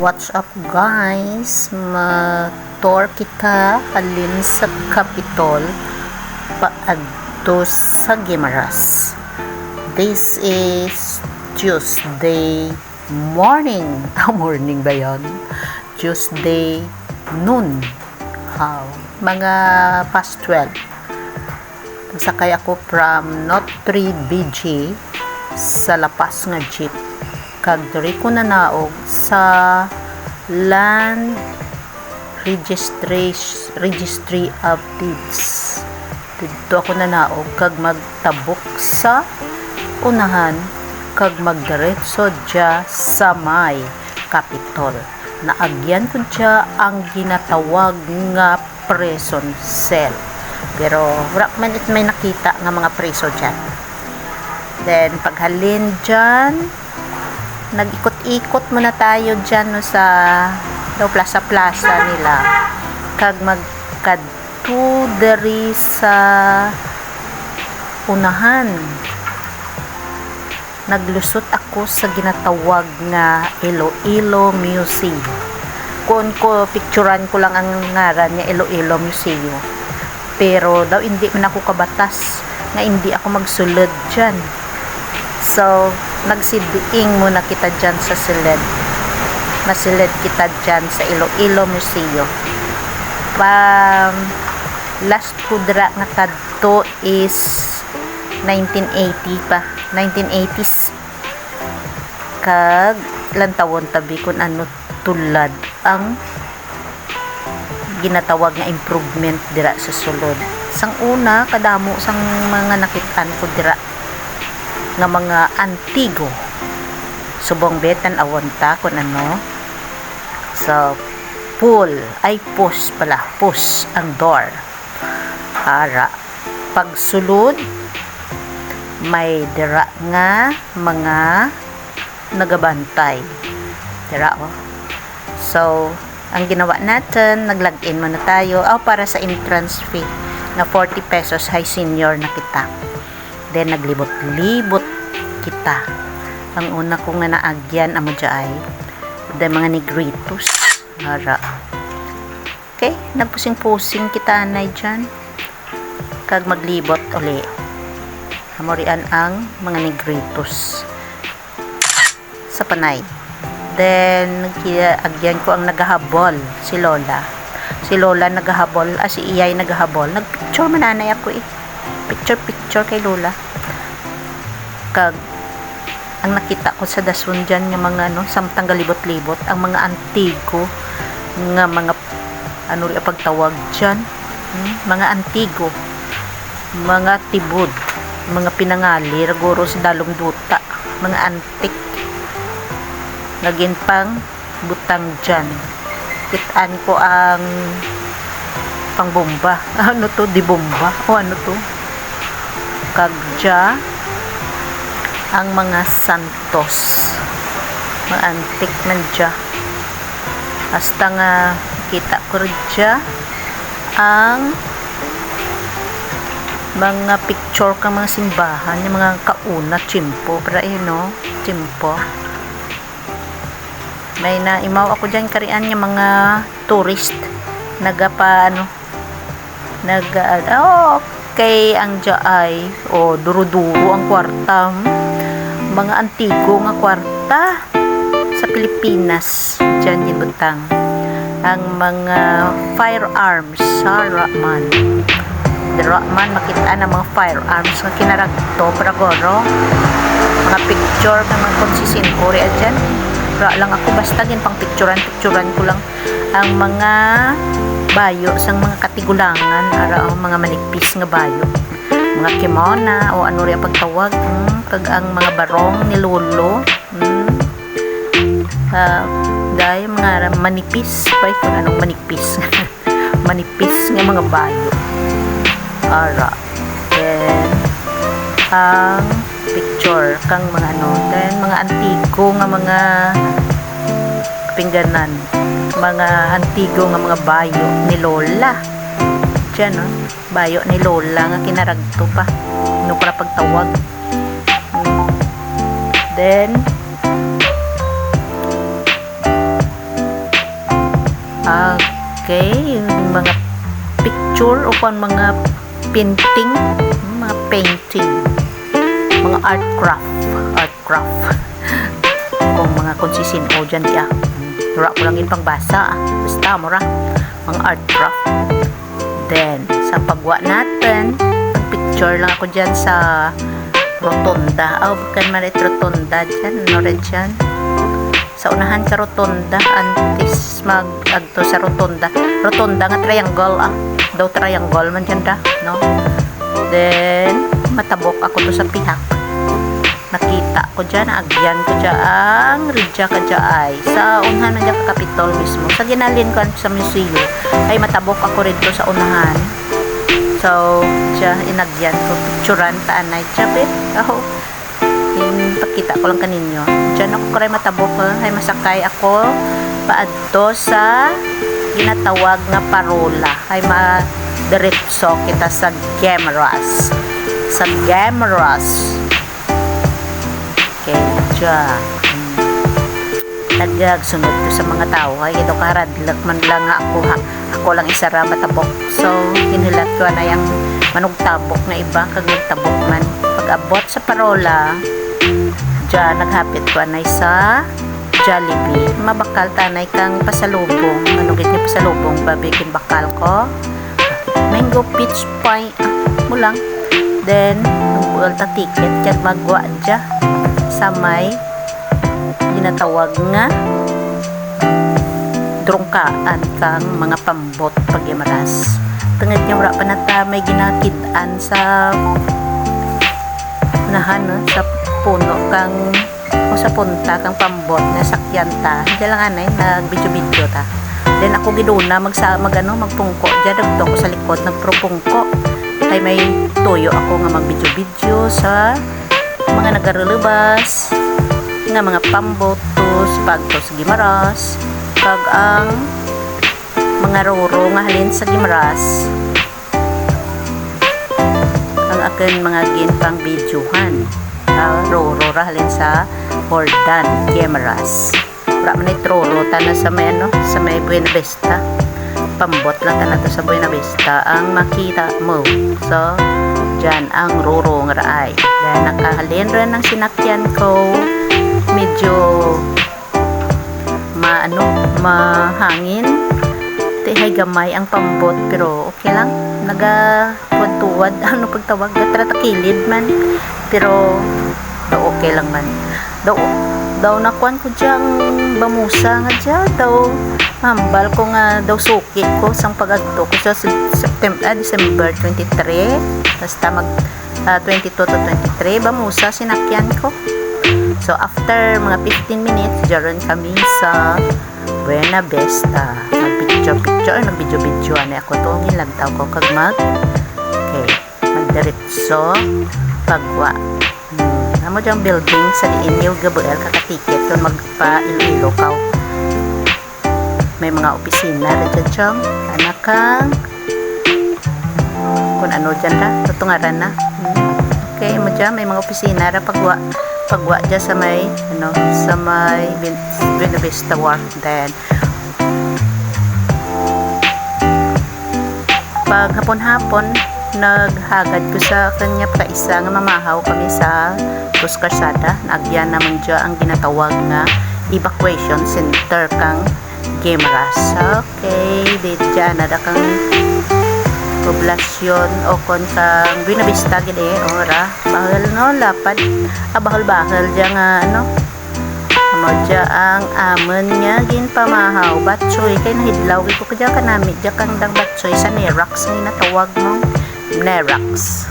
What's up guys? Motor kita alin sa Capitol paadto sa Gimaras. This is Tuesday morning. Ah, morning ba yan? Tuesday noon. How? Mga past 12. Sakay ako from Not 3 BG sa lapas nga jeep kag diri ko na naog sa land registry registry of deeds. Dito ako na naog kag magtabok sa unahan kag magdiretso dya sa may kapitol naagyan ko dya ang ginatawag nga prison cell. Pero wala man it may nakita nga mga preso dyan. Then paghalin dyan nag-ikot-ikot muna tayo dyan no, sa no, plaza-plaza nila. Kag magkadto deri sa unahan. Naglusot ako sa ginatawag nga Iloilo Museum. Kung ko picturean ko lang ang ngaran niya Iloilo Museum. Pero daw hindi man ako kabatas nga hindi ako magsulod dyan. So nagsidiing muna kita dyan sa silid masilid kita dyan sa Iloilo Museum pa last kudra nga kadto is 1980 pa. 1980s kag lantawon tabi kun ano tulad ang ginatawag nga improvement dira sa sulod. Sang una kadamo sang mga nakitaan ko dira nga mga antigo. Subong betan awonta kun ano so pool. Ay pus pala. Pus ang door. Para pagsulod may dira nga mga nagabantay. Dira oh. So ang ginawa natin naglag-in muna tayo. Oh, para sa entrance fee na 40 pesos high senior na kita then naglibot-libot kita ang una ko nga naagyan amo ay the mga negritos hara okay nagpusing-pusing kita anay dyan kag maglibot uli Hamorian ang mga negritos sa panay. Then, agyan ko ang nagahabol, si Lola. Si Lola nagahabol, ah, si Iyay nagahabol. Nagpicture mananay ako eh. Picture-picture kay Lola. Kag, ang nakita ko sa dasun dyan, yung mga, ano, samtang galibot-libot, ang mga antigo, nga mga, ano rin pagtawag dyan, hmm? mga antigo, mga tibod, mga pinangali raguro sa dalong duta mga antik naging pang butang dyan kitaan ko ang pang bomba ano to di bomba o ano to kagja ang mga santos. Mga antik man dya. Hasta nga kita ko dya ang mga picture ka mga simbahan yung mga kauna chimpo para eh no? Chimpo may na imaw ako dyan karian yung mga tourist. Naga pa ano naga oh, okay ang jaay o oh, duro-duro ang kwarta. Mga antigo nga kwarta sa Pilipinas dyan yung butang. Ang mga firearms sa Rahman. Dira man makita na mga firearms nga kinaragto para goro mga picture ng mga konsisinpuri at dyan. Ra lang ako basta gin pang picturean picturean ko lang ang mga bayo sang mga katigulangan ara ang mga manigpis nga bayo. Mga kimona o ano rin pagtawag hmm, kag ang mga barong ni lolo hmm. uh, dahil mga manipis pa kung anong manipis? Manipis nga mga bayo. Ara. Then ang picture kang mga ano then mga antigo nga mga pingganan mga antigo nga mga bayo ni Lola dyan no bayo ni Lola nga kinaragto pa ano para pagtawag then Okay, mga picture o mga painting, mga painting, mga art craft, art craft. kung mga konsisin o dyan di ah. Dura ko lang yun pangbasa ah. Basta mura. Mga art craft. Then, sa pagwa natin, picture lang ako dyan sa rotonda. Oh, bukan malit rotonda dyan. Ano rin dyan? Sa unahan sa rotonda. Antes mag agto sa rotonda. Rotonda nga triangle ah. Daw triangle man dyan da. No? Then, matabok ako to sa pihak. Nakita ko dyan, agyan ko dyan ang ridya ka dyan. Sa unahan na dyan ka kapitol mismo. Sa ginalin ko sa museo, ay matabok ako rito sa unahan. So, siya, inagyan ko. Picturean, taanay, tsabi. Ako, in, ko lang kaninyo. Diyan ako kare matabok, ay masakay ako paadto sa ginatawag nga parola. Ay ma diretso kita sa Gemeras. Sa Gemeras. Okay, diyan. Nagdag sunod ko sa mga tao. Ay, ito karadlak man lang ako ha. Ako lang isa ra matabok. So, hinilat ko na yung manugtabok na iba kag nagtabok man. Pag abot sa parola, diyan naghapit ko na sa Jollibee. Mabakal tanay kang pasalubong. Ano git ni pasalubong? Babikin bakal ko. Mango peach pie. Ah, mo lang. Then, nung ticket, kaya magwa dya sa may ginatawag nga drungkaan kang mga pambot pagimaras. Tungod niya wala pa nata may ginakitaan sa unahan no, sa puno kang o sa punta kang pambot na sakyan ta. Hindi lang anay nag video ta. Then ako giduna magsa magano magpungko diyan dagto ko sa likod nagpropungko. Kay may tuyo ako nga mag-video sa mga nagarulubas. Nga mga pambotos pagtos gimaras. Kag ang mga roro nga halin sa gimaras. Ang akin mga ginpang videohan. Uh, roro ra halin sa Hordan Gimaras. Wala man itroro tana sa may ano sa may Buena Vista pambot lang tana to sa Buena Vista ang makita mo. So dyan ang roro nga raay dahil nakahalin rin ng sinakyan ko. Medyo maano mahangin. Tihay gamay ang pambot pero okay lang. Naga tuwad ano pagtawag? Trata kilid man. Pero daw okay lang man. Daw daw nakuan ko diyang bamusa nga dyan daw hambal ko nga daw suki ko sang pagagto ko sa September, ah, December 23 basta mag ah, 22 to 23 bamusa sinakyan ko So, after mga 15 minutes, jaron kami sa Buena Vista. Nag-picture-picture, nag-video-video ano ako to. Nilagtaw ko kag mag okay, magdiretso pagwa. Hmm. Amo diyang building sa Inyo Gabriel kakatiket kung magpa Iloilo ka. May mga opisina. Na dyan siyang anak kang kung ano dyan na, tutungaran na. Okay, mo dyan, may mga opisina na pagwa pagwa dyan sa may ano, sa may Buena Vista War then pag hapon-hapon naghagad ko sa kanya pa isa nga mamahaw kami sa Dos Calzada nagyan naman dyan ang ginatawag nga evacuation center kang Gemeras okay dito dyan nada kang poblasyon o kon kang Buena Vista gid eh ora. Bahal no lapad. Ah, bahal dya nga ano? Amo dya ang amon nga gin pamahaw batsoy kay nahidlaw ko kadya kanami dya kang dang batsoy sa Nerax nga natawag mo Nerax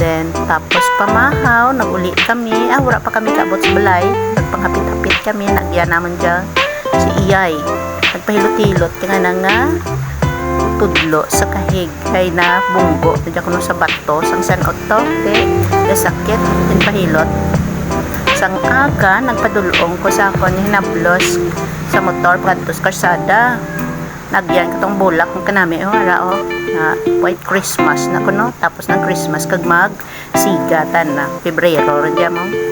then tapos pamahaw naguli kami. Ah wala pa kami kabot sa balay. Nagpanghapit-hapit kami nagyan naman dya si Iyay. Nagpahilot-hilot. Kaya nga nga tudlo sa kahig. Kay na bunggo. Tadya kuno sa bato. Sang san otto de dasakit din pahilot sang aga nagpadulong ko sa akon hinablos sa motor. Pagkatos karsada. Nagyan katong bulak. Ng kanami oh ara oh. Na white christmas na kuno tapos ng christmas kag mag sigatan na pebrero rin mo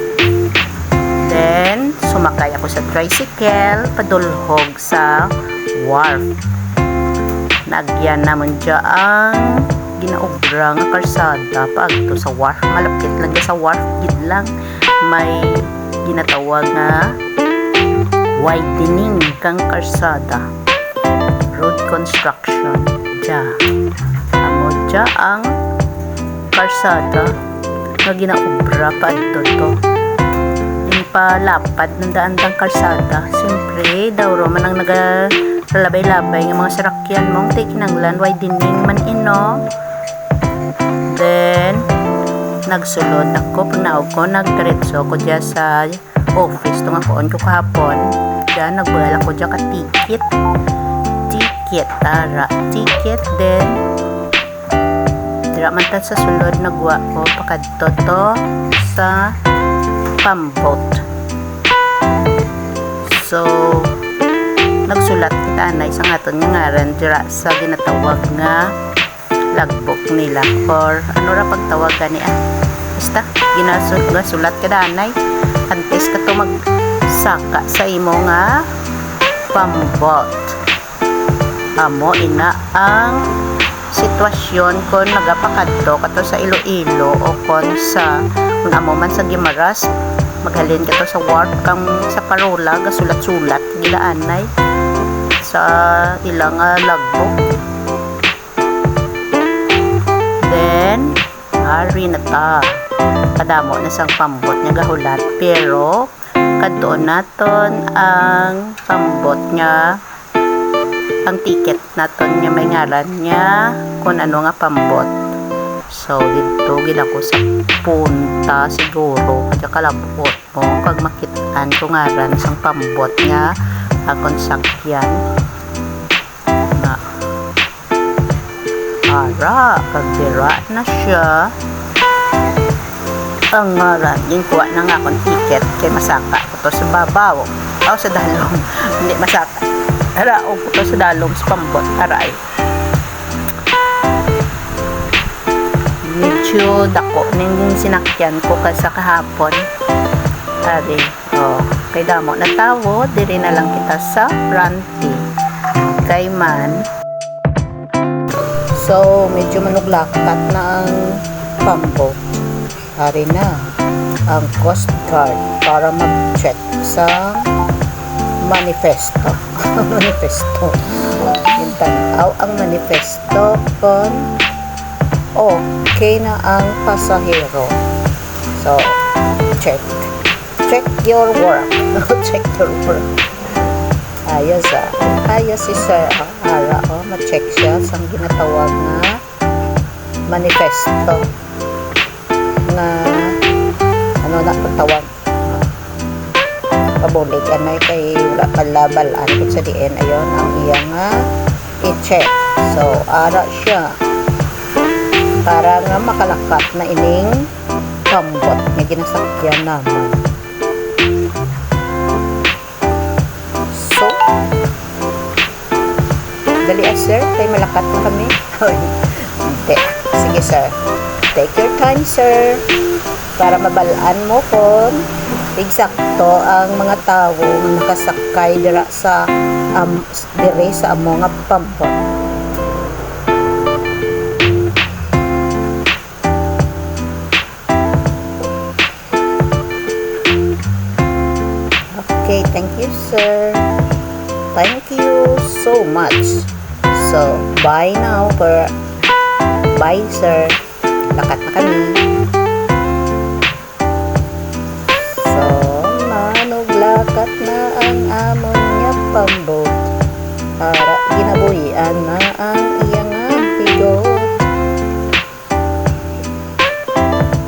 then sumakay ako sa tricycle padulhog sa wharf. Nagyan naman dyan ang ginaobra nga karsada paagto sa wharf. Malapit lang sa wharf, gid lang may ginatawag nga widening kang karsada. Road construction. Dya. Amo dya ang karsada nga ginaobra paagto to yung palapad ng daandang kalsada. Siyempre, daw ro man ang nagalabay-labay ng mga sarakyan mong take kinanglan, widening man ino. Then, nagsulod ako, naog ko, nagdiretso ko dyan sa office, ito nga koon ko kahapon. Dyan, nagbagal ako dyan ka ticket. Ticket, tara. Ticket, then, dira man sa sulod nagwa ko pakadto to sa pambot. So, nagsulat kita na isang aton nga ngaran sa ginatawag nga logbook nila or ano ra pagtawag gani ah. Basta ginasulat sulat kada anay antes ka to magsaka sa imo nga pambot. Amo ina ang sitwasyon kon nagapakadto kato sa Iloilo o kon sa kung amo man sa Gimaras. Maghalin ka to sa ward kang sa parola gasulat-sulat gilaanay sa ilang uh, logbook then ari na ta. Kadamo na sang pambot nga gahulat pero kadto naton ang pambot nga ang ticket naton nga may ngalan niya kung ano nga pambot. So dito gid ako sa punta siguro kaya kalabot mo kag makitaan ko ngaran sang pambot nga akong sakyan. Na ara kag dira na siya. Ang ngaran yung kuha na nga akong ticket kay masaka ko to sa babaw o sa dalong hindi masaka Ara, o ko sa dalong sa pambot. Aray. Medyo dako ning sinakyan ko kasi kahapon. Ari, o. Kay damo na tawo, diri na lang kita sa fronty. Kay man. So, medyo manuglakat na ang pambot. Ari na ang Coast Guard para mag-check sa manifesto. manifesto. Yung ang manifesto kon okay na ang pasahero. So, check. Check your work. check your work. Ayos ah. Ayos si Sir. Ara, oh, ma-check siya sa ginatawag na manifesto na ano na patawag pabulig anay kay wala kalabalan kung sa diin ayon ang iya nga i-check. So ara siya. Para nga makalakat na ining kambot nga ginasakyan naman. So dali ah sir. Kay malakat na kami. Hindi. Sige sir. Take your time sir. Para mabalaan mo kung eksakto ang mga tao nga nakasakay dira sa um, dire sa amo nga pampon. Okay, thank you sir. Thank you so much. So, bye now for bye sir. Lakat na kami. Lakat na ang amon niya pambot para ginabuhian na ang iyang bigot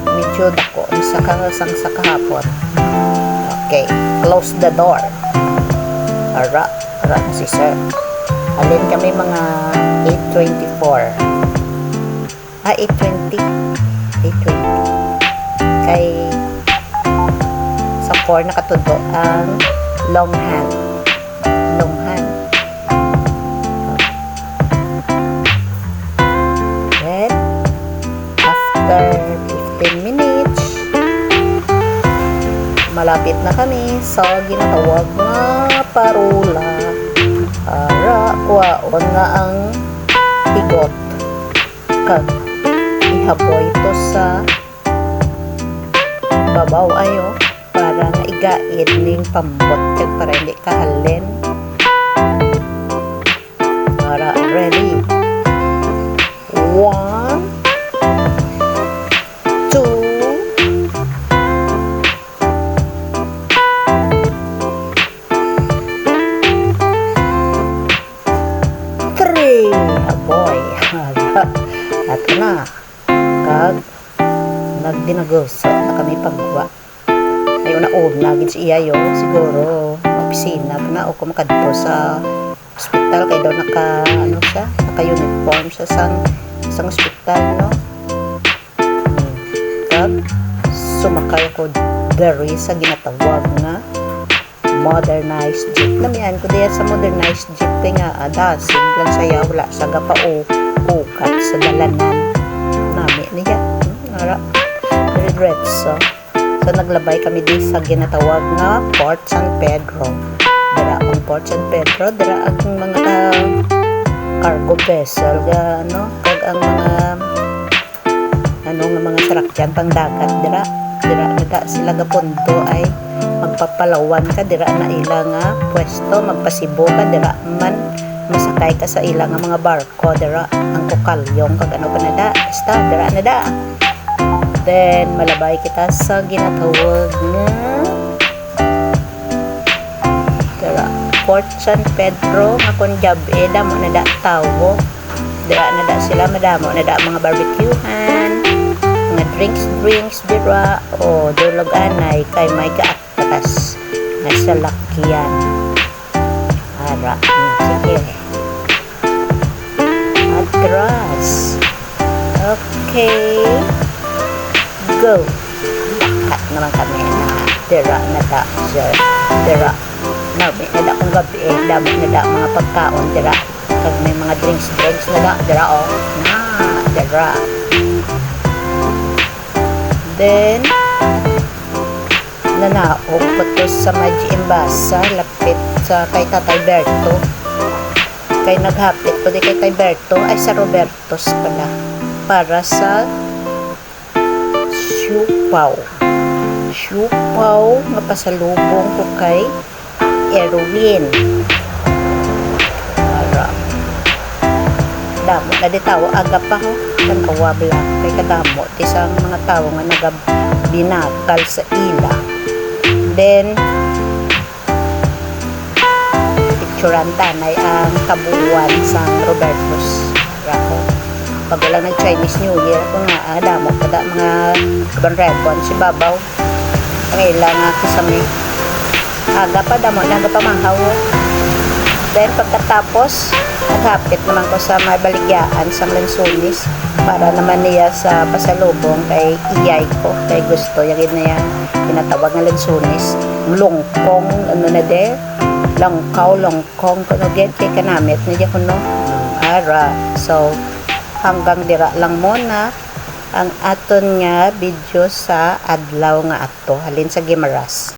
medyo dako sa kahasang sa kahapon. Okay close the door. Ara ara si sir. Alin kami mga 824 ah 820 820 kay 4 nakatudo ang long hand. Long hand. Then, after 15 minutes, malapit na kami sa ginatawag na parola para kuwaon nga ang higot kag ihaboy ito sa babaw ayo igaid ning pambot kag para hindi kahalin para ready? One two three. Aboy ato na kag nagdinagoso na kami pagwa ay una-una gid si iya yo siguro opisina na o kumakadto sa ospital kay daw naka ano siya naka uniform sa sang sang ospital no? Kag sumakay ko diri sa ginatawag nga modernized jeep. Namian ko diya sa modernized jeep kay nga adasig lang saya wala sa gapao ukat sa dalanan. Nami niya hmm, ara diretso so naglabay kami di sa ginatawag nga Port San Pedro. Dira ang Port San Pedro dira ang mga ah, cargo vessel ga ano kag ang mga ano nga mga sarakyan pang dagat dira. Dira nata sila gapunto ay magpapalawan ka dira na ila nga pwesto magpasibo ka dira man masakay ka sa ila nga mga barko dira ang kukalyong kag ano pa na basta dira na da then malabay kita sa ginatawag nga dira Port San Pedro nga kun gabi damo na da tawo. Dira na da sila madamo na da mga barbecuehan. Mga drinks drinks dira o dulog anay kay may kaatatas nga sa lakyan. Ara na sige. Atras okay go. Lakat naman kami na dira na da sir. Dira nabi na da kung gabi eh dami na da mga pagkaon dira kag may mga drinks drinks na da dira oh. Na dira then nanaog ko to sa Maji Embasa lapit sa kay Tatay Berto. Kay naghapit ko di kay Tatay Berto. Ay sa Robertos pala. Para sa siupaw. Siupaw nga pasalubong ko kay Erwin. Para. Damo na di tao aga pa ho kan kawabla. Kay kadamo ti sa mga tao nga nagabinakal sa ila. Then picturean tanay ang kabuuan sa Robertos. Rako pag wala nag Chinese New Year ko nga ah, damo kada mga urban rebon si Babaw. Ila nga kisame aga pa damo naga pa manghaw. Then pagkatapos naghapit naman ko sa may baligyaan sa Lansunis para naman niya sa pasalubong kay iyay ko kay gusto yung na yan. Pinatawag nga Lansunis longkong ano na de? Langkaw longkong kuno get kay kanamit niya kuno. Ara so hanggang dira lang muna. Ang aton nga video sa adlaw nga ato halin sa Gimaras